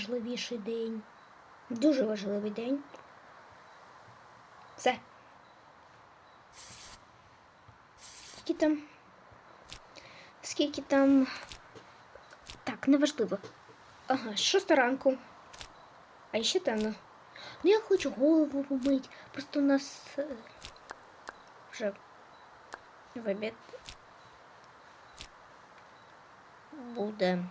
найважливіший день. Дуже важливий день. Все. Скільки там? Скільки там. Так, неважливо. Ага, шоста ранку. А ще темно. Ну я хочу голову помити. Просто у нас е, вже в обід буде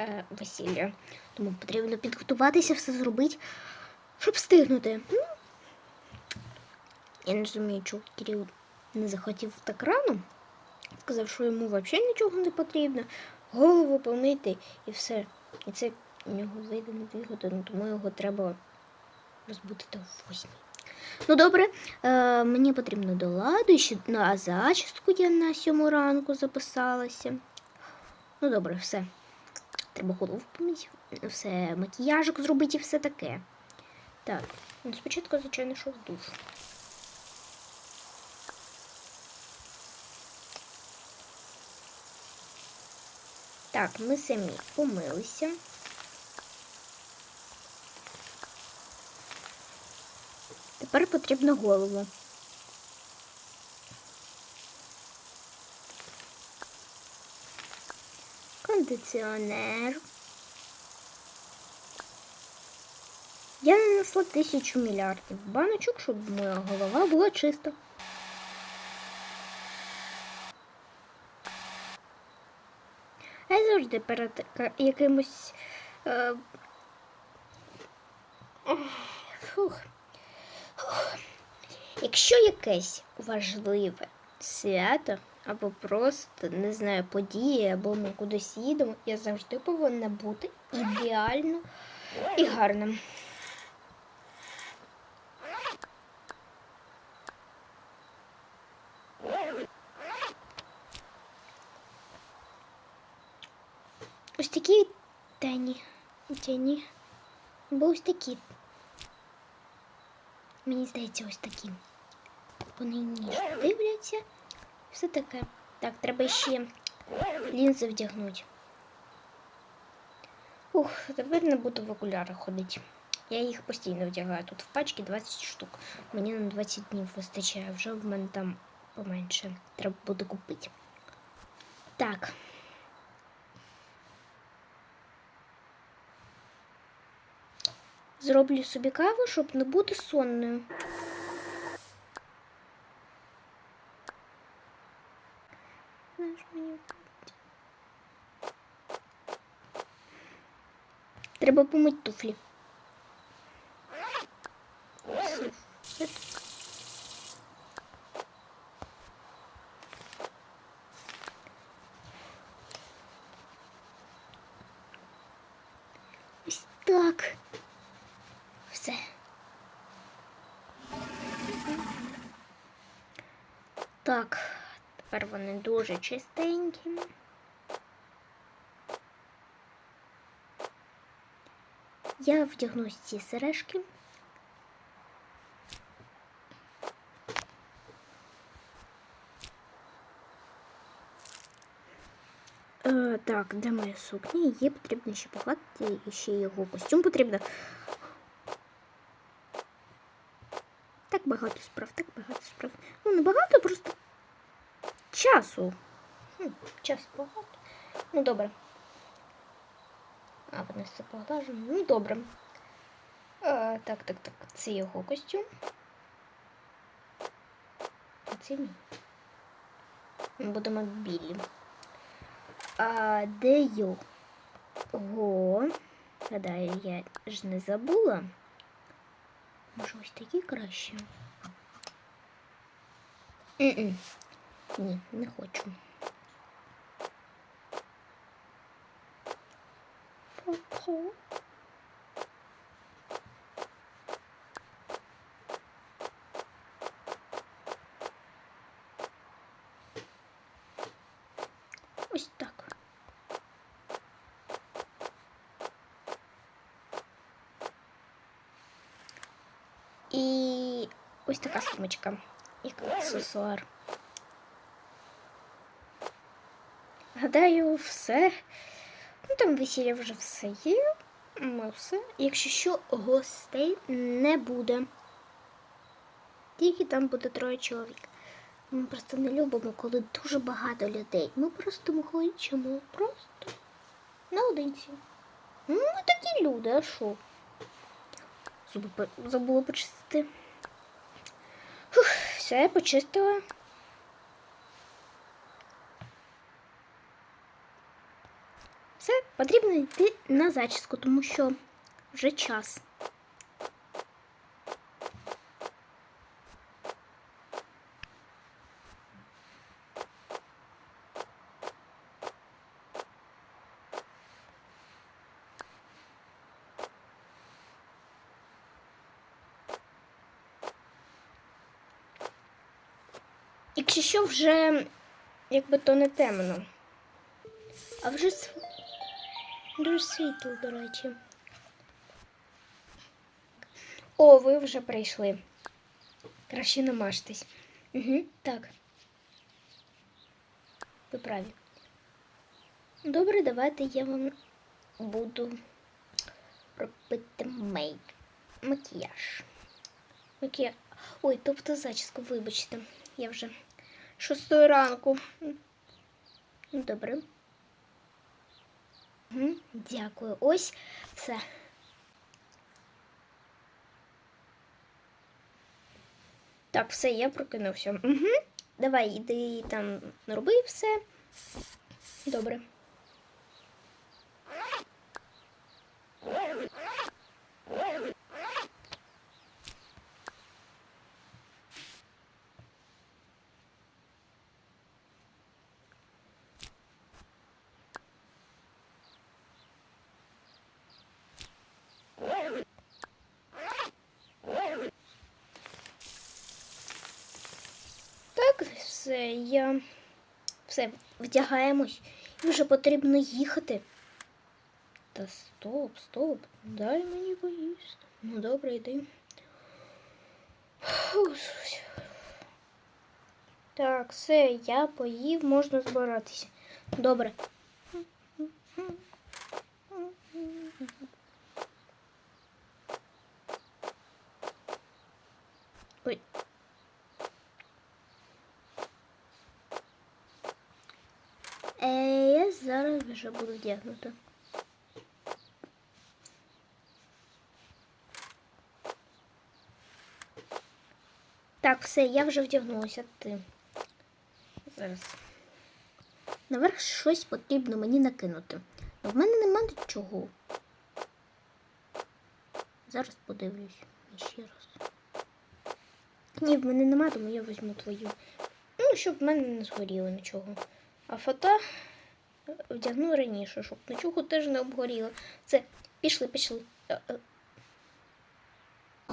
е, весілля. Тому потрібно підготуватися, все зробити, щоб встигнути. Ну, я не розумію, чого Кирил не захотів так рано. Сказав, що йому взагалі нічого не потрібно. Голову помити і все. І це у нього вийде на дві години, тому його треба розбудити о восьмій. Ну добре, е, мені потрібно до ладу, ще на зачістку я на сьому ранку записалася. Ну добре, все. Треба голову помити, все, макіяжик зробити і все таке. Так, ну спочатку, звичайно, що в душ. Так, ми самі помилися. Тепер потрібно голову. Кондиціонер. Я нанесла тисячу мільярдів баночок, щоб моя голова була чиста. Я завжди перед якимось. Е... Фух. Фух. Якщо якесь важливе свято, або просто, не знаю, події, або ми кудись їдемо, я завжди повинна бути ідеально і гарним. Ось такі тені. Тені. Бо ось такі. Мені здається, ось такі. Вони ніжно дивляться. Все таке. Так, треба ще лінзи вдягнути. Ух, тепер не буду в окулярах ходити. Я їх постійно вдягаю. Тут в пачці 20 штук. Мені на 20 днів вистачає, вже в мене там поменше. Треба буде купити. Так. Зроблю собі каву, щоб не бути сонною. Знаєш, мені Треба так. Ось так. Все. Так, тепер вони дуже чистенькі. Я вдягну ці сережки. Е, так, де моя сукня? Її потрібно ще погладити, і ще його костюм потрібно. Так багато справ, так багато справ. Ну, не багато, просто часу. Хм, часу багато. Ну, добре. А, вони все поглажені. Ну, добре. А, так, так, так. Це його костюм. А це мій. Ми будемо білі. А де його? Гадаю, я ж не забула. Може, ось такі краще? Ні, не хочу. Фу-фу. Ось так. І ось така сумочка, як аксесуар. Гадаю, все там весілля вже все є. Ми все. Якщо що, гостей не буде. Тільки там буде троє чоловік. Ми просто не любимо, коли дуже багато людей. Ми просто хочемо просто наодинці. Ну, Ми такі люди, а що? Зуби забула почистити. Фух, все, я почистила. Все, потрібно йти на зачіску, тому що вже час. Якщо що, вже якби то не темно. А вже дуже світло, до речі. О, ви вже прийшли. Краще намажтесь. Угу, так. Ви праві. Добре, давайте я вам буду робити мейк. Макіяж. Макіяж. Ой, тобто зачіску, вибачте. Я вже шостої ранку. Ну, Добре. Дякую. Ось все. Так, все, я прокинувся. Угу. Давай, іди там роби все. Добре. Так, все, я все, вдягаємось. І вже потрібно їхати. Та стоп, стоп. Дай мені поїсти. Ну добре, йди. Так, все, я поїв, можна збиратися. Добре. Ой. Я зараз вже буду вдягнута. Так, все, я вже вдягнулася. Ти. Зараз. Наверх щось потрібно мені накинути. Но в мене нема нічого. Зараз подивлюсь ще раз. Ні, в мене нема, тому я візьму твою. Ну, щоб в мене не згоріло нічого. А фото вдягну раніше, щоб нічого теж не обгоріло. Це, пішли, пішли. Е, е.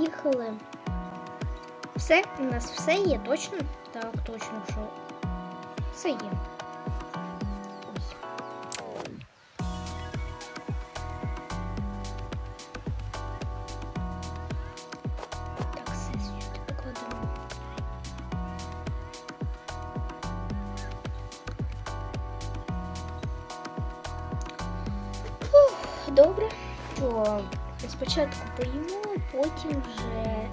Їхали. Все, у нас все є, точно? Так, точно, що все є. Добре. То спочатку поїмо, потім вже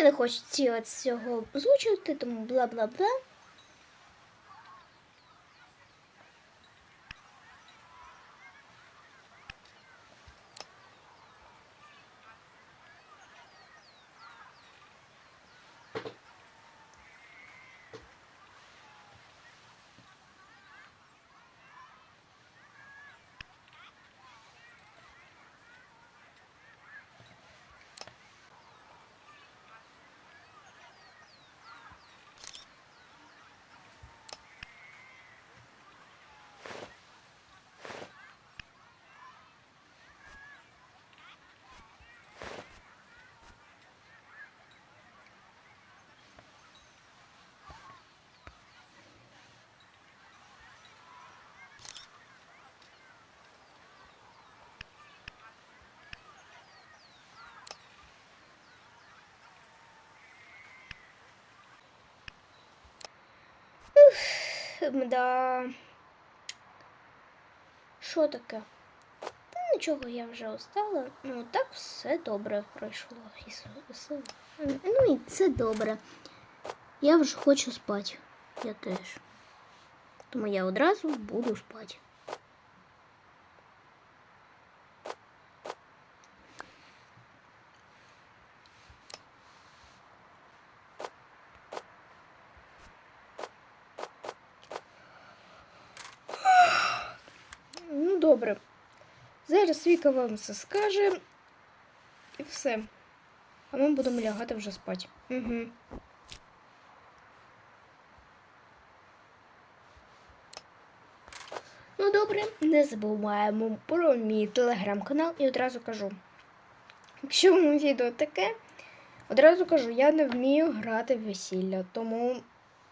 Я не ці- цього озвучувати, тому бла-бла-бла. Да. Що таке? Та нічого, я вже устала. Ну, так все добре пройшло. Ну і це добре. Я вже хочу спати. Я теж. Тому я одразу буду спати. Ну, добре. Зараз Віка вам все скаже. І все. А ми будемо лягати вже спати. Угу. Ну, добре, не забуваємо про мій телеграм-канал і одразу кажу. Якщо вам відео таке, одразу кажу, я не вмію грати в весілля, тому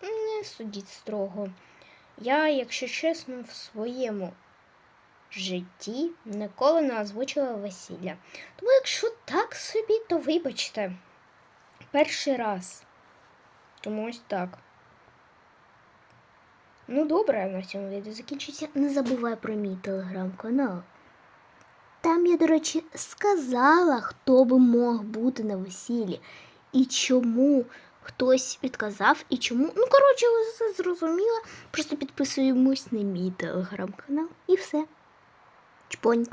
не судіть строго. Я, якщо чесно, в своєму житті ніколи не озвучила весілля. Тому якщо так собі, то вибачте. Перший раз. Тому ось так. Ну, добре, на цьому відео закінчиться. Не забувай про мій телеграм-канал. Там я, до речі, сказала, хто би мог бути на весіллі і чому хтось відказав, і чому. Ну, коротше, все зрозуміли. Просто підписуємось на мій телеграм-канал і все. Чпоньк.